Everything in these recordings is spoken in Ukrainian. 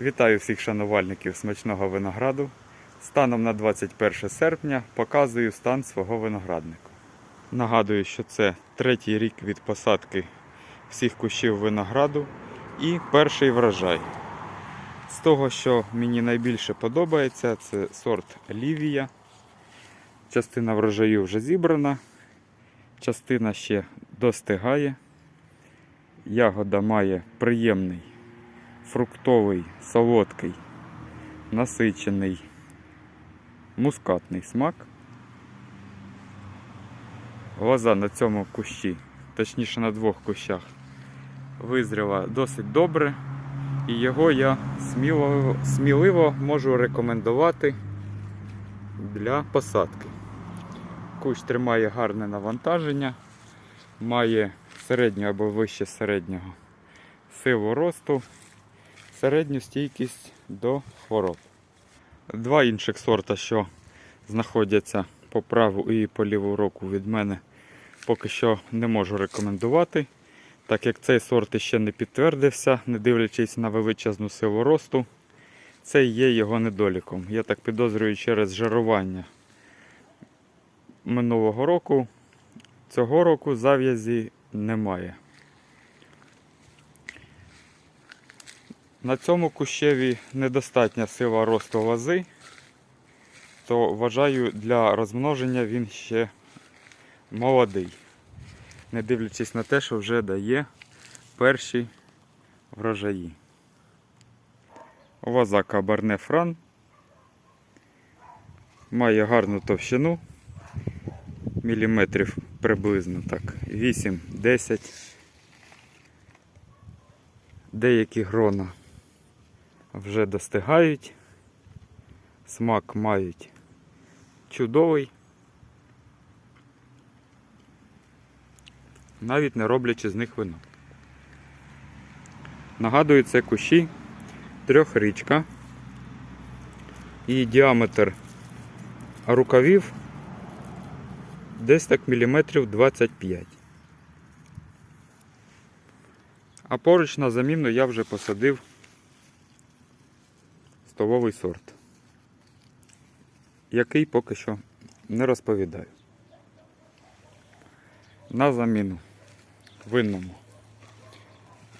Вітаю всіх шанувальників смачного винограду. Станом на 21 серпня показую стан свого виноградника. Нагадую, що це третій рік від посадки всіх кущів винограду і перший врожай. З того, що мені найбільше подобається, це сорт Лівія. Частина врожаю вже зібрана, частина ще достигає. Ягода має приємний фруктовий, солодкий, насичений, мускатний смак. Лоза на цьому кущі, точніше на двох кущах, визріла досить добре, і його я сміливо, сміливо можу рекомендувати для посадки. Кущ тримає гарне навантаження, має середню або вище середнього силу росту середню стійкість до хвороб. Два інших сорта, що знаходяться по праву і по ліву руку від мене, поки що не можу рекомендувати, так як цей сорт іще не підтвердився, не дивлячись на величезну силу росту. Це є його недоліком. Я так підозрюю через жарування минулого року. Цього року зав'язі немає. На цьому кущеві недостатня сила росту лози, то вважаю для розмноження він ще молодий, не дивлячись на те, що вже дає перші врожаї. Лоза Кабарне Фран має гарну товщину, міліметрів приблизно так, 8-10. Деякі грона вже достигають, смак мають чудовий, навіть не роблячи з них вино. Нагадую, це кущі трьохрічка і діаметр рукавів десь так міліметрів 25. А поруч на заміну я вже посадив столовий сорт, який поки що не розповідаю. На заміну винному,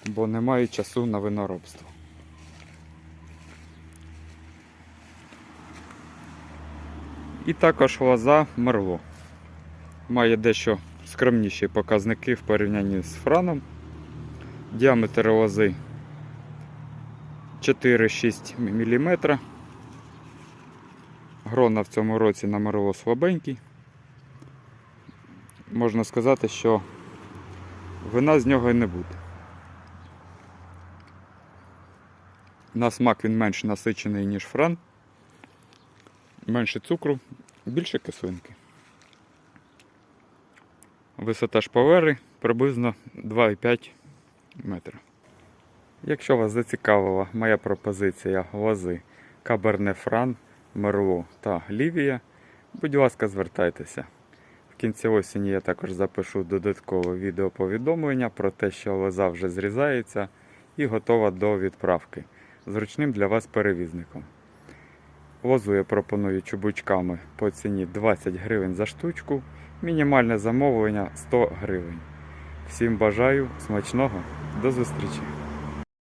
бо не маю часу на виноробство. І також лоза мерло. Має дещо скромніші показники в порівнянні з франом. Діаметр лози 4-6 мм. Грона в цьому році на мерло слабенький. Можна сказати, що вина з нього і не буде. На смак він менш насичений, ніж фран. Менше цукру, більше кислинки. Висота шпалери приблизно 2,5 метра. Якщо вас зацікавила моя пропозиція лози Каберне Фран, Мерло та Лівія, будь ласка, звертайтеся. В кінці осені я також запишу додаткове відеоповідомлення про те, що лоза вже зрізається і готова до відправки зручним для вас перевізником. Лозу я пропоную чубучками по ціні 20 гривень за штучку, мінімальне замовлення 100 гривень. Всім бажаю смачного, до зустрічі!